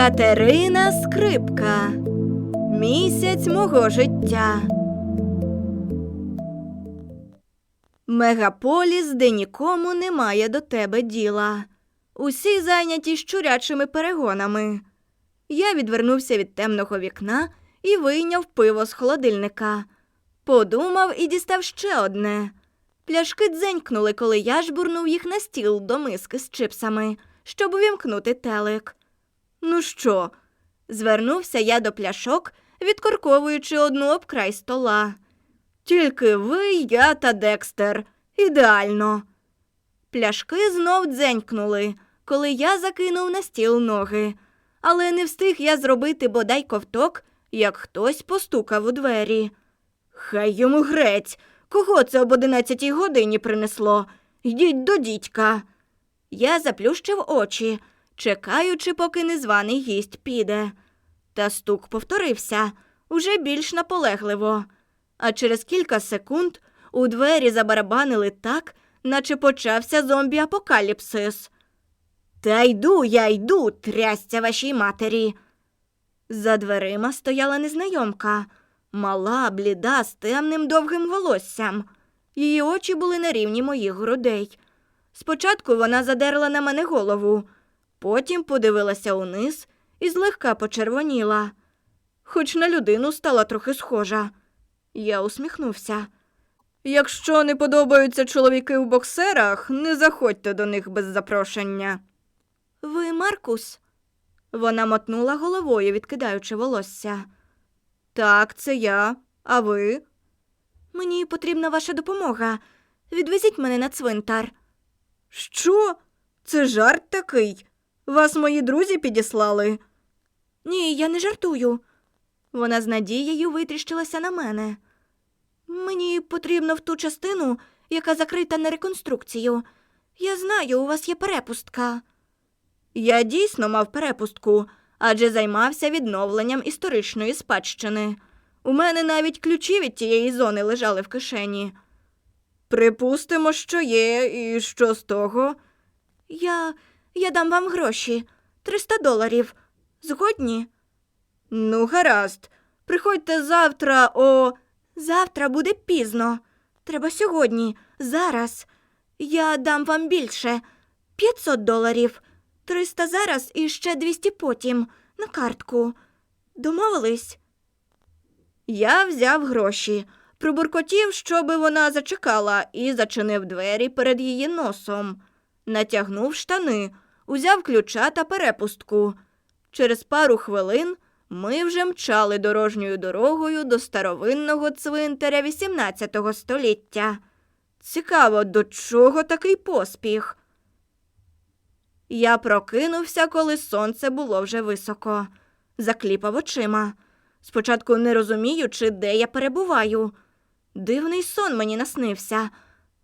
Катерина Скрипка. Місяць мого життя. Мегаполіс, де нікому немає до тебе діла. Усі зайняті щурячими перегонами. Я відвернувся від темного вікна і вийняв пиво з холодильника. Подумав і дістав ще одне. Пляшки дзенькнули, коли я жбурнув їх на стіл до миски з чипсами, щоб увімкнути телек. Ну що? Звернувся я до пляшок, відкорковуючи одну об край стола. Тільки ви, я та Декстер. Ідеально. Пляшки знов дзенькнули, коли я закинув на стіл ноги. Але не встиг я зробити бодай ковток, як хтось постукав у двері. Хай йому грець. Кого це об одинадцятій годині принесло? Йдіть до дідька. Я заплющив очі, чекаючи, поки незваний гість піде. Та стук повторився уже більш наполегливо. А через кілька секунд у двері забарабанили так, наче почався зомбі-апокаліпсис. Та йду, я йду, трясця вашій матері. За дверима стояла незнайомка, мала, бліда, з темним довгим волоссям. Її очі були на рівні моїх грудей. Спочатку вона задерла на мене голову, потім подивилася униз і злегка почервоніла. Хоч на людину стала трохи схожа. Я усміхнувся. Якщо не подобаються чоловіки в боксерах, не заходьте до них без запрошення. Ви Маркус? Вона мотнула головою, відкидаючи волосся. Так, це я. А ви? Мені потрібна ваша допомога. Відвезіть мене на цвинтар. Що? Це жарт такий. Вас мої друзі підіслали? Ні, я не жартую. Вона з надією витріщилася на мене. Мені потрібно в ту частину, яка закрита на реконструкцію. Я знаю, у вас є перепустка. Я дійсно мав перепустку, адже займався відновленням історичної спадщини. У мене навіть ключі від тієї зони лежали в кишені. Припустимо, що є, і що з того? Я. я дам вам гроші 300 доларів. Згодні? Ну, гаразд. Приходьте завтра о. Завтра буде пізно. Треба сьогодні, зараз. Я дам вам більше 500 доларів. 300 зараз і ще 200 потім на картку. Домовились? Я взяв гроші, пробуркотів, щоби вона зачекала, і зачинив двері перед її носом. Натягнув штани, узяв ключа та перепустку. Через пару хвилин ми вже мчали дорожньою дорогою до старовинного цвинтаря XVIII століття. Цікаво, до чого такий поспіх? Я прокинувся, коли сонце було вже високо, закліпав очима. Спочатку не розуміючи, де я перебуваю. Дивний сон мені наснився.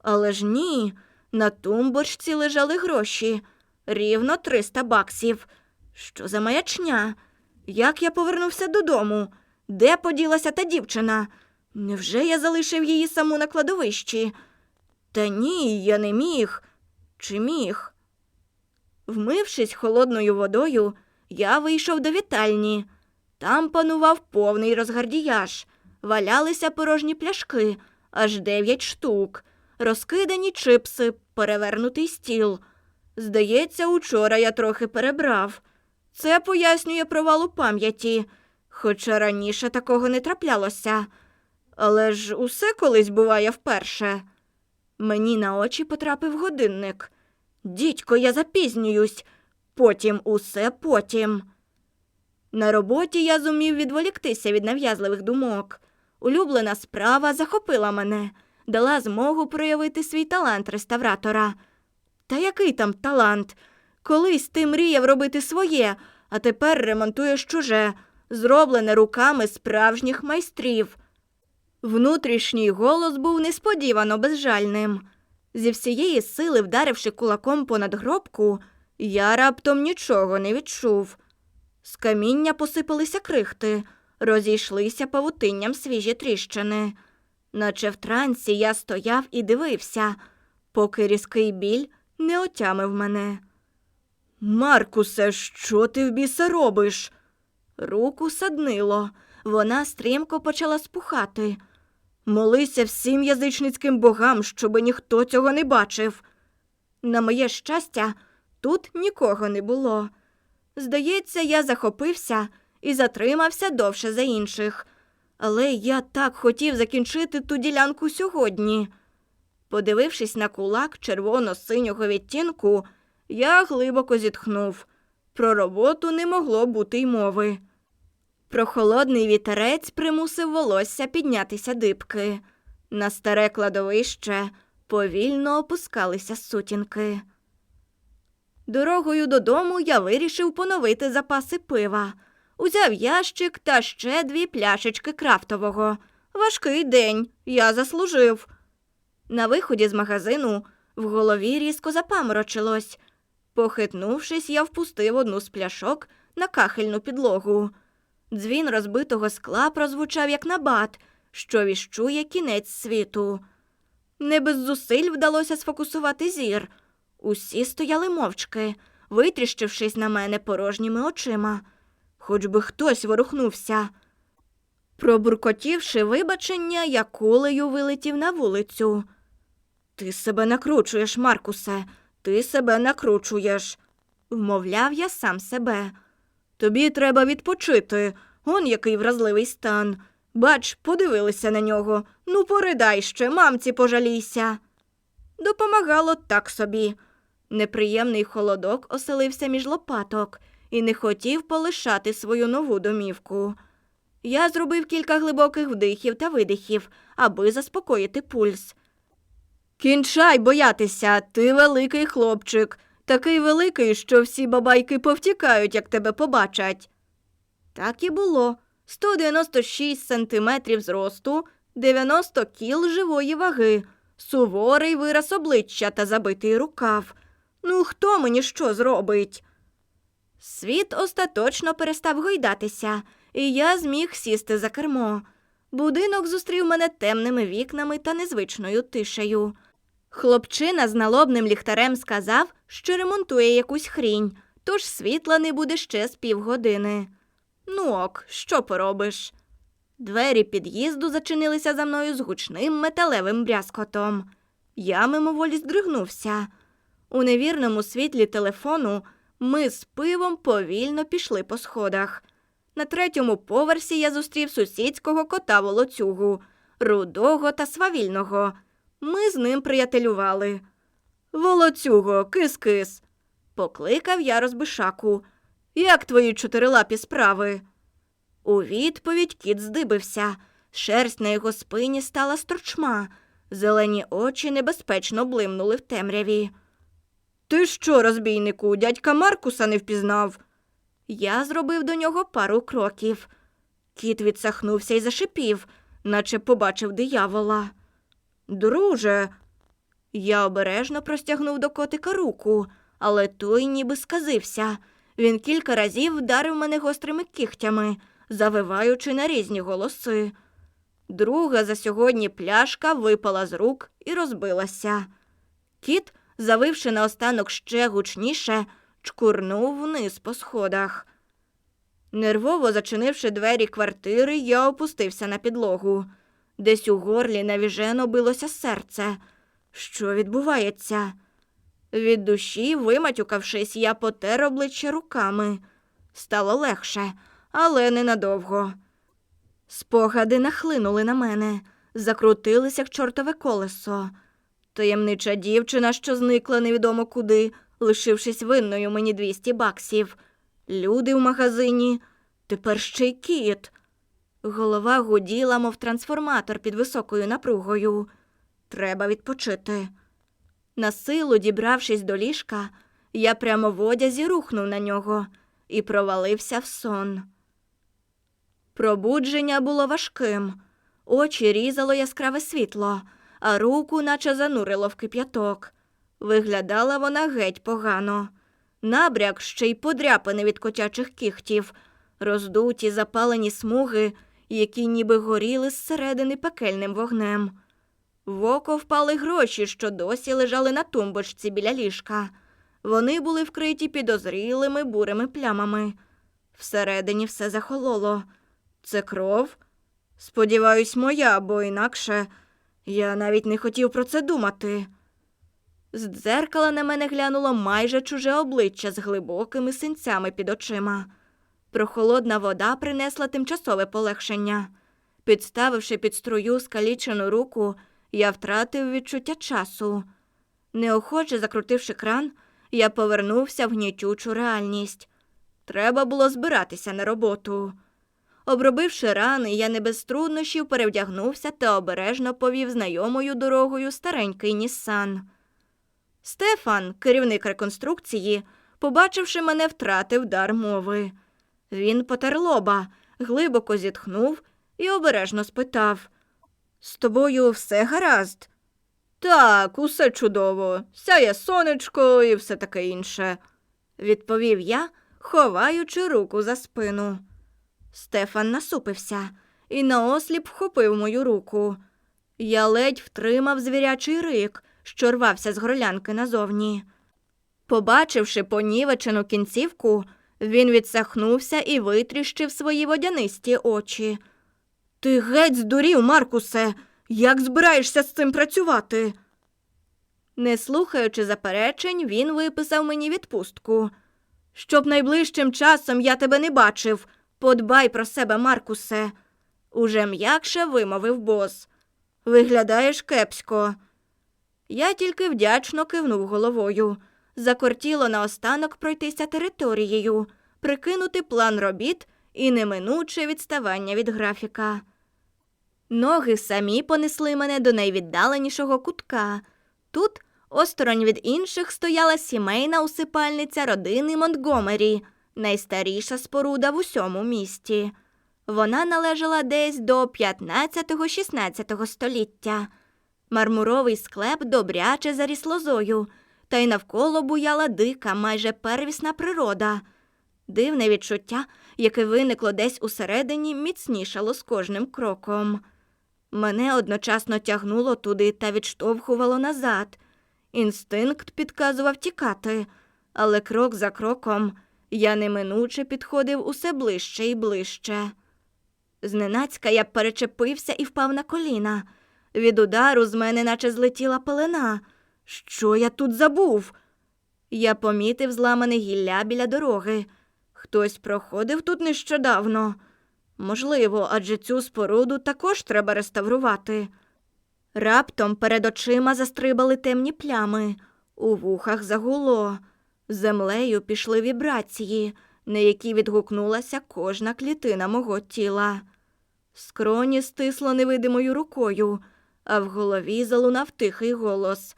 Але ж ні, на тумбочці лежали гроші, рівно 300 баксів. Що за маячня? Як я повернувся додому? Де поділася та дівчина? Невже я залишив її саму на кладовищі? Та ні, я не міг. Чи міг? Вмившись холодною водою, я вийшов до вітальні. Там панував повний розгардіяж. Валялися порожні пляшки, аж дев'ять штук, розкидані чипси, перевернутий стіл. Здається, учора я трохи перебрав. Це пояснює провал у пам'яті, хоча раніше такого не траплялося. Але ж усе колись буває вперше. Мені на очі потрапив годинник. Дідько, я запізнююсь. Потім усе потім. На роботі я зумів відволіктися від нав'язливих думок. Улюблена справа захопила мене, дала змогу проявити свій талант реставратора. Та який там талант? Колись ти мріяв робити своє, а тепер ремонтуєш чуже, зроблене руками справжніх майстрів. Внутрішній голос був несподівано безжальним. Зі всієї сили, вдаривши кулаком понад гробку, я раптом нічого не відчув. З каміння посипалися крихти, розійшлися павутинням свіжі тріщини. Наче в трансі я стояв і дивився, поки різкий біль не отямив мене. Маркусе, що ти в біса робиш? Руку саднило. Вона стрімко почала спухати. Молися всім язичницьким богам, щоби ніхто цього не бачив. На моє щастя, тут нікого не було. Здається, я захопився і затримався довше за інших. Але я так хотів закінчити ту ділянку сьогодні. Подивившись на кулак червоно-синього відтінку, я глибоко зітхнув. Про роботу не могло бути й мови. Прохолодний вітерець примусив волосся піднятися дибки. На старе кладовище повільно опускалися сутінки. Дорогою додому я вирішив поновити запаси пива. Узяв ящик та ще дві пляшечки крафтового. Важкий день, я заслужив. На виході з магазину в голові різко запаморочилось. Похитнувшись, я впустив одну з пляшок на кахельну підлогу. Дзвін розбитого скла прозвучав як набат, що віщує кінець світу. Не без зусиль вдалося сфокусувати зір. Усі стояли мовчки, витріщившись на мене порожніми очима. Хоч би хтось ворухнувся. Пробуркотівши вибачення, я кулею вилетів на вулицю. Ти себе накручуєш, Маркусе, ти себе накручуєш, вмовляв я сам себе. Тобі треба відпочити. Он який вразливий стан. Бач, подивилися на нього. Ну, поридай ще, мамці пожалійся. Допомагало так собі. Неприємний холодок оселився між лопаток і не хотів полишати свою нову домівку. Я зробив кілька глибоких вдихів та видихів, аби заспокоїти пульс. Кінчай боятися, ти великий хлопчик, такий великий, що всі бабайки повтікають, як тебе побачать. Так і було. 196 сантиметрів зросту, 90 кіл живої ваги, суворий вираз обличчя та забитий рукав. Ну, хто мені що зробить? Світ остаточно перестав гойдатися, і я зміг сісти за кермо. Будинок зустрів мене темними вікнами та незвичною тишею. Хлопчина з налобним ліхтарем сказав, що ремонтує якусь хрінь, тож світла не буде ще з півгодини. Ну ок, що поробиш? Двері під'їзду зачинилися за мною з гучним металевим брязкотом. Я мимоволі здригнувся. У невірному світлі телефону ми з пивом повільно пішли по сходах. На третьому поверсі я зустрів сусідського кота волоцюгу, рудого та свавільного. Ми з ним приятелювали. Волоцюго, кис-кис. Покликав я розбишаку. Як твої чотирилапі справи? У відповідь кіт здибився. Шерсть на його спині стала сторчма. Зелені очі небезпечно блимнули в темряві. Ти що, розбійнику, дядька Маркуса не впізнав? Я зробив до нього пару кроків. Кіт відсахнувся і зашипів, наче побачив диявола. Друже, я обережно простягнув до котика руку, але той ніби сказився. Він кілька разів вдарив мене гострими кігтями, завиваючи на різні голоси. Друга за сьогодні пляшка випала з рук і розбилася. Кіт, завивши наостанок ще гучніше, чкурнув вниз по сходах. Нервово зачинивши двері квартири, я опустився на підлогу. Десь у горлі навіжено билося серце. Що відбувається? Від душі, виматюкавшись, я потер обличчя руками. Стало легше, але ненадовго. Спогади нахлинули на мене, закрутилися як чортове колесо. Таємнича дівчина, що зникла невідомо куди, лишившись винною мені 200 баксів. Люди в магазині, тепер ще й кіт. Голова гуділа, мов трансформатор під високою напругою. Треба відпочити. На силу, дібравшись до ліжка, я прямо в одязі рухнув на нього і провалився в сон. Пробудження було важким, очі різало яскраве світло, а руку наче занурило в кип'яток. Виглядала вона геть погано. Набряк ще й подряпини від котячих кігтів, роздуті запалені смуги, які ніби горіли зсередини пекельним вогнем. В око впали гроші, що досі лежали на тумбочці біля ліжка. Вони були вкриті підозрілими бурими плямами. Всередині все захололо. Це кров? Сподіваюсь, моя, бо інакше я навіть не хотів про це думати. З дзеркала на мене глянуло майже чуже обличчя з глибокими синцями під очима. Прохолодна вода принесла тимчасове полегшення. Підставивши під струю скалічену руку, я втратив відчуття часу. Неохоче закрутивши кран, я повернувся в гнітючу реальність. Треба було збиратися на роботу. Обробивши рани, я не без труднощів перевдягнувся та обережно повів знайомою дорогою старенький Ніссан. Стефан, керівник реконструкції, побачивши мене, втратив дар мови. Він потер лоба, глибоко зітхнув і обережно спитав: З тобою все гаразд? Так, усе чудово, сяє сонечко і все таке інше, відповів я, ховаючи руку за спину. Стефан насупився і наосліп вхопив мою руку. Я ледь втримав звірячий рик, що рвався з горлянки назовні. Побачивши понівечену кінцівку, він відсахнувся і витріщив свої водянисті очі. Ти геть здурів, Маркусе, як збираєшся з цим працювати? Не слухаючи заперечень, він виписав мені відпустку. Щоб найближчим часом я тебе не бачив, подбай про себе, Маркусе, уже м'якше вимовив бос. Виглядаєш кепсько. Я тільки вдячно кивнув головою. Закортіло наостанок пройтися територією, прикинути план робіт і неминуче відставання від графіка. Ноги самі понесли мене до найвіддаленішого кутка. Тут, осторонь від інших, стояла сімейна усипальниця родини Монтгомері, найстаріша споруда в усьому місті. Вона належала десь до 15-16 століття. Мармуровий склеп добряче заріс лозою, та й навколо буяла дика, майже первісна природа. Дивне відчуття, яке виникло десь усередині, міцнішало з кожним кроком. Мене одночасно тягнуло туди та відштовхувало назад. Інстинкт підказував тікати, але крок за кроком я неминуче підходив усе ближче і ближче. Зненацька я перечепився і впав на коліна. Від удару з мене наче злетіла пелена. Що я тут забув? Я помітив зламане гілля біля дороги. Хтось проходив тут нещодавно. Можливо, адже цю споруду також треба реставрувати. Раптом перед очима застрибали темні плями, у вухах загуло. Землею пішли вібрації, на які відгукнулася кожна клітина мого тіла. Скроні стисло невидимою рукою, а в голові залунав тихий голос.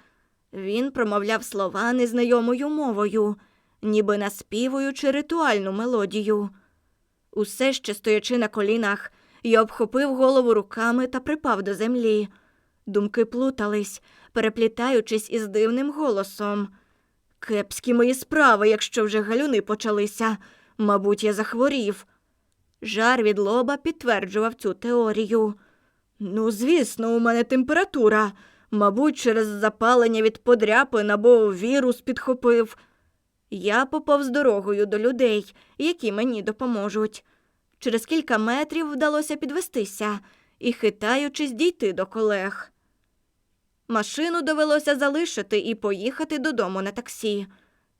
Він промовляв слова незнайомою мовою, ніби наспівуючи ритуальну мелодію. Усе ще стоячи на колінах, я обхопив голову руками та припав до землі. Думки плутались, переплітаючись із дивним голосом. Кепські мої справи, якщо вже галюни почалися. Мабуть, я захворів. Жар від лоба підтверджував цю теорію. Ну, звісно, у мене температура. Мабуть, через запалення від подряпин або вірус підхопив. Я поповз дорогою до людей, які мені допоможуть. Через кілька метрів вдалося підвестися і, хитаючись, дійти до колег. Машину довелося залишити і поїхати додому на таксі.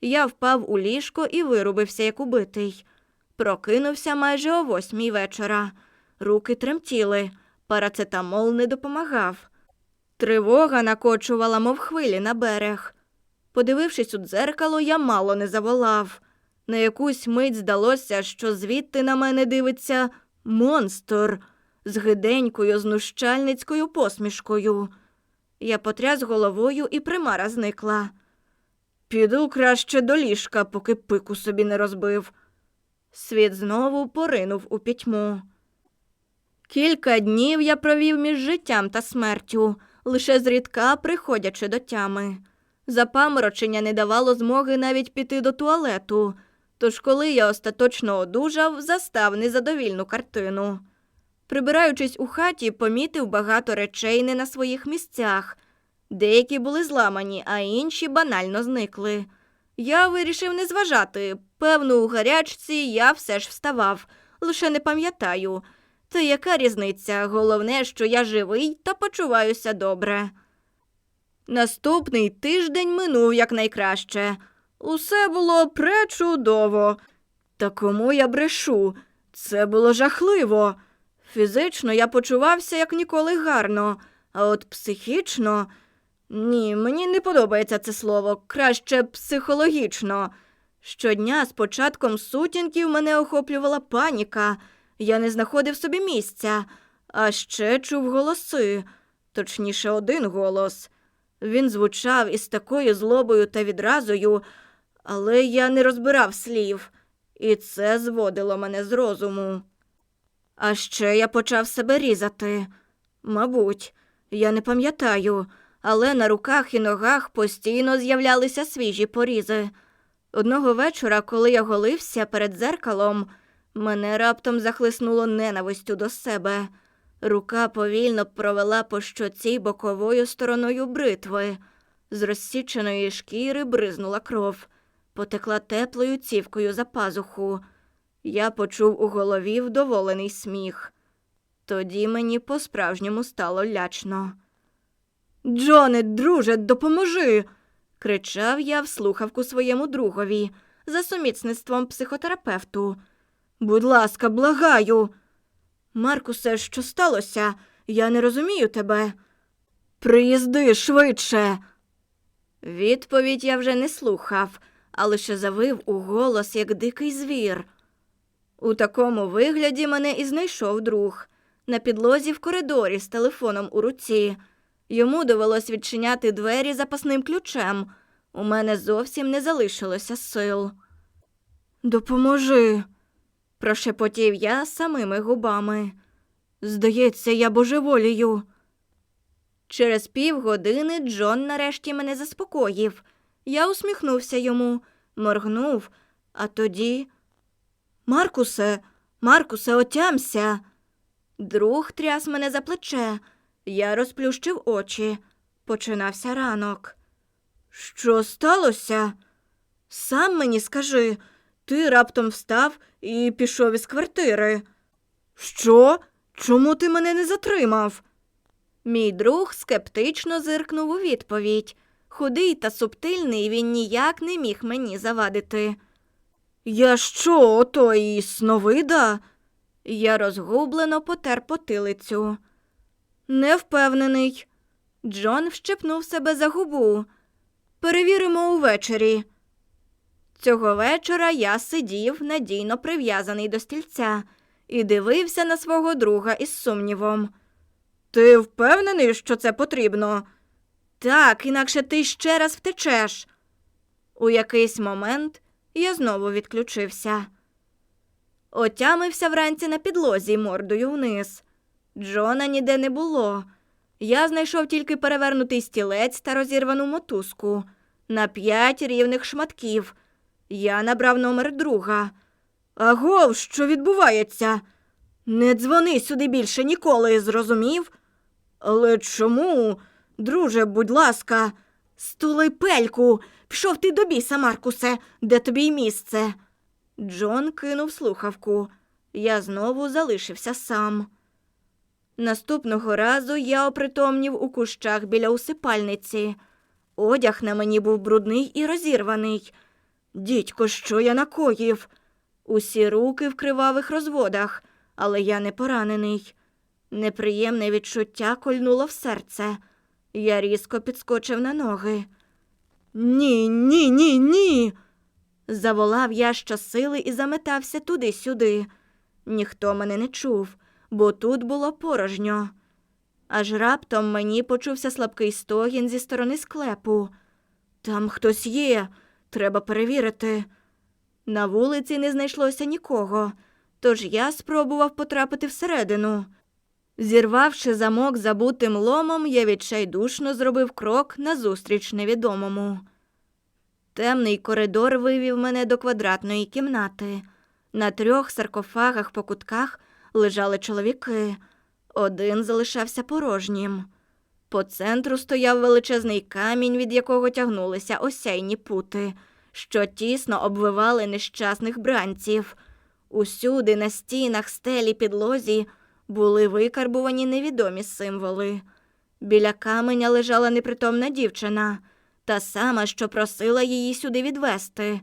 Я впав у ліжко і вирубився, як убитий. Прокинувся майже о восьмій вечора. Руки тремтіли, парацетамол не допомагав. Тривога накочувала, мов хвилі на берег. Подивившись у дзеркало, я мало не заволав. На якусь мить здалося, що звідти на мене дивиться монстр з гиденькою знущальницькою посмішкою. Я потряс головою і примара зникла. Піду краще до ліжка, поки пику собі не розбив. Світ знову поринув у пітьму. Кілька днів я провів між життям та смертю, лише зрідка приходячи до тями. Запаморочення не давало змоги навіть піти до туалету, тож коли я остаточно одужав, застав незадовільну картину. Прибираючись у хаті, помітив багато речей не на своїх місцях. Деякі були зламані, а інші банально зникли. Я вирішив не зважати. Певно, у гарячці я все ж вставав, лише не пам'ятаю. Та яка різниця? Головне, що я живий та почуваюся добре. Наступний тиждень минув якнайкраще. Усе було пречудово. Та кому я брешу? Це було жахливо. Фізично я почувався як ніколи гарно, а от психічно. Ні, мені не подобається це слово, краще психологічно. Щодня з початком сутінків мене охоплювала паніка. Я не знаходив собі місця, а ще чув голоси, точніше, один голос. Він звучав із такою злобою та відразою, але я не розбирав слів, і це зводило мене з розуму. А ще я почав себе різати. Мабуть, я не пам'ятаю, але на руках і ногах постійно з'являлися свіжі порізи. Одного вечора, коли я голився перед дзеркалом, мене раптом захлиснуло ненавистю до себе. Рука повільно провела по щоці боковою стороною бритви. З розсіченої шкіри бризнула кров, потекла теплою цівкою за пазуху. Я почув у голові вдоволений сміх. Тоді мені по-справжньому стало лячно. Джоне, друже, допоможи. кричав я в слухавку своєму другові за сумісництвом психотерапевту. Будь ласка, благаю. Маркусе, що сталося? Я не розумію тебе. Приїзди швидше. Відповідь я вже не слухав, а лише завив у голос, як дикий звір. У такому вигляді мене і знайшов друг на підлозі в коридорі з телефоном у руці. Йому довелось відчиняти двері запасним ключем. У мене зовсім не залишилося сил. Допоможи, прошепотів я самими губами. Здається, я божеволію. Через півгодини Джон нарешті мене заспокоїв. Я усміхнувся йому, моргнув, а тоді. Маркусе, Маркусе, отямся. Друг тряс мене за плече. Я розплющив очі. Починався ранок. Що сталося? Сам мені скажи, ти раптом встав і пішов із квартири. Що? Чому ти мене не затримав? Мій друг скептично зиркнув у відповідь. Худий та субтильний він ніяк не міг мені завадити. Я що, ото і сновида? Я розгублено потер потилицю. Не впевнений. Джон вщепнув себе за губу. Перевіримо увечері. Цього вечора я сидів, надійно прив'язаний до стільця, і дивився на свого друга із сумнівом. Ти впевнений, що це потрібно? Так, інакше ти ще раз втечеш. У якийсь момент я знову відключився. Отямився вранці на підлозі мордою вниз. Джона ніде не було. Я знайшов тільки перевернутий стілець та розірвану мотузку на п'ять рівних шматків. Я набрав номер друга. Агов, що відбувається? Не дзвони сюди більше ніколи, зрозумів? Але чому? Друже, будь ласка, стули пельку. Пішов ти до біса, Маркусе, де тобі й місце. Джон кинув слухавку. Я знову залишився сам. Наступного разу я опритомнів у кущах біля усипальниці. Одяг на мені був брудний і розірваний. Дідько, що я накоїв? Усі руки в кривавих розводах, але я не поранений. Неприємне відчуття кольнуло в серце. Я різко підскочив на ноги. Ні, ні, ні, ні. Заволав я щосили і заметався туди-сюди. Ніхто мене не чув, бо тут було порожньо. Аж раптом мені почувся слабкий стогін зі сторони склепу. Там хтось є, треба перевірити. На вулиці не знайшлося нікого, тож я спробував потрапити всередину. Зірвавши замок забутим ломом, я відчайдушно зробив крок назустріч невідомому. Темний коридор вивів мене до квадратної кімнати. На трьох саркофагах по кутках лежали чоловіки. Один залишався порожнім. По центру стояв величезний камінь, від якого тягнулися осяйні пути, що тісно обвивали нещасних бранців. Усюди на стінах, стелі, підлозі були викарбувані невідомі символи. Біля каменя лежала непритомна дівчина, та сама, що просила її сюди відвести.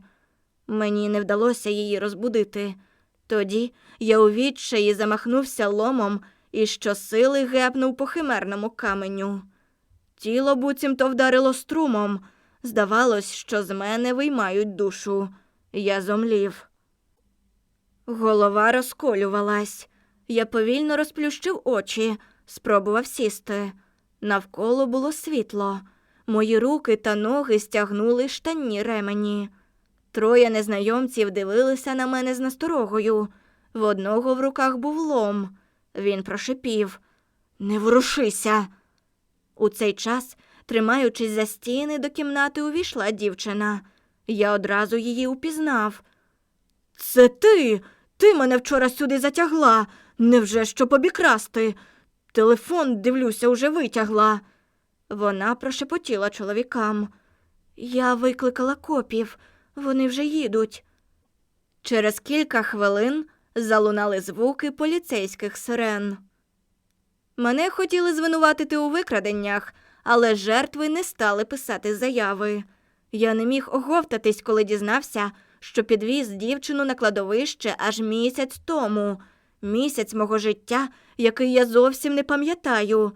Мені не вдалося її розбудити. Тоді я у відчаї замахнувся ломом і щосили гепнув по химерному каменю. Тіло буцімто вдарило струмом. Здавалось, що з мене виймають душу. Я зомлів. Голова розколювалась. Я повільно розплющив очі, спробував сісти. Навколо було світло. Мої руки та ноги стягнули штанні ремені. Троє незнайомців дивилися на мене з насторогою. В одного в руках був лом. Він прошипів Не ворушися. У цей час, тримаючись за стіни, до кімнати увійшла дівчина. Я одразу її упізнав. Це ти. Ти мене вчора сюди затягла. Невже щоб обікрасти? Телефон, дивлюся, уже витягла. Вона прошепотіла чоловікам. Я викликала копів, вони вже їдуть. Через кілька хвилин залунали звуки поліцейських сирен. Мене хотіли звинуватити у викраденнях, але жертви не стали писати заяви. Я не міг оговтатись, коли дізнався, що підвіз дівчину на кладовище аж місяць тому, місяць мого життя, який я зовсім не пам'ятаю.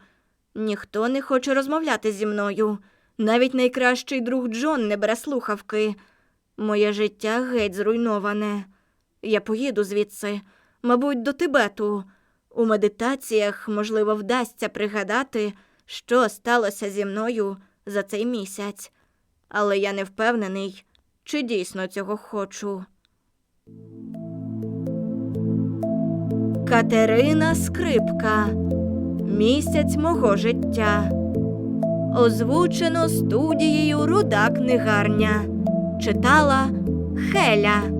Ніхто не хоче розмовляти зі мною. Навіть найкращий друг Джон не бере слухавки. Моє життя геть зруйноване. Я поїду звідси, мабуть, до Тибету. У медитаціях, можливо, вдасться пригадати, що сталося зі мною за цей місяць, але я не впевнений, чи дійсно цього хочу. Катерина Скрипка. Місяць мого життя. Озвучено студією Руда книгарня. Читала Хеля.